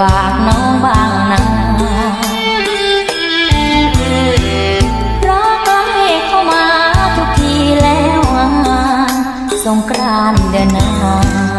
ฝากน้องบางนาเพราะใกล้เข้ามาทุกทีแล้วสงกรานเดือนหน้า